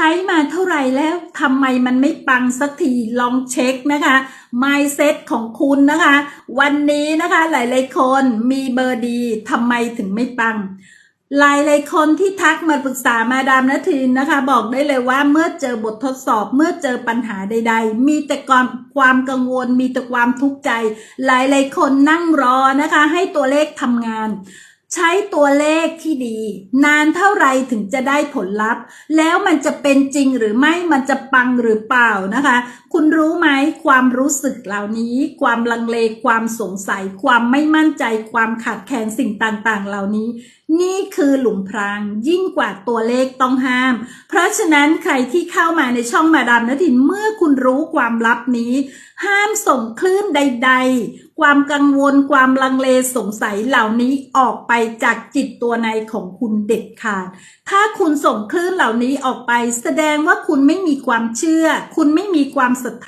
ช้มาเท่าไหร่แล้วทำไมมันไม่ปังสักทีลองเช็คนะคะ mindset ของคุณนะคะ วันนี้นะคะหลายๆคนมีเบอร์ดีทำไมถึงไม่ปังหลายหลายๆคนที่ทักมาปรึกษามาดามนทินนะคะ บอกได้เลยว่าเมื่อเจอบททดสอบเมื่อเจอปัญหาใด ๆ มีแต่ความความกังวล มีแต่ความทุกข์ใจ หลายหลายๆคนนั่งรอนะคะ ให้ตัวเลขทำงาน ใช้ตัวเลขที่ดี นานเท่าไรถึงจะได้ผลลัพธ์ แล้วมันจะเป็นจริงหรือไม่มันจะปังหรือเปล่านะคะ คุณรู้ไหมความรู้สึกเหล่านี้ ความลังเลความสงสัย ความไม่มั่นใจ ความขาดแคลนสิ่งต่างๆ เหล่านี้ นี่คือหลุมพรางยิ่งกว่าตัวเลขต้องห้าม เพราะฉะนั้นใครที่เข้ามาในช่องมาดามนทินเมื่อคุณรู้ความลับนี้ ห้ามส่งคลื่นใด ๆ ความกังวลความลังเลสงสัยเหล่านี้ออกไปจากจิตตัวในของคุณเด็ดขาด ถ้าคุณส่งคลื่นเหล่านี้ออกไป แสดงว่าคุณไม่มีความเชื่อ คุณไม่มีความศรัทธา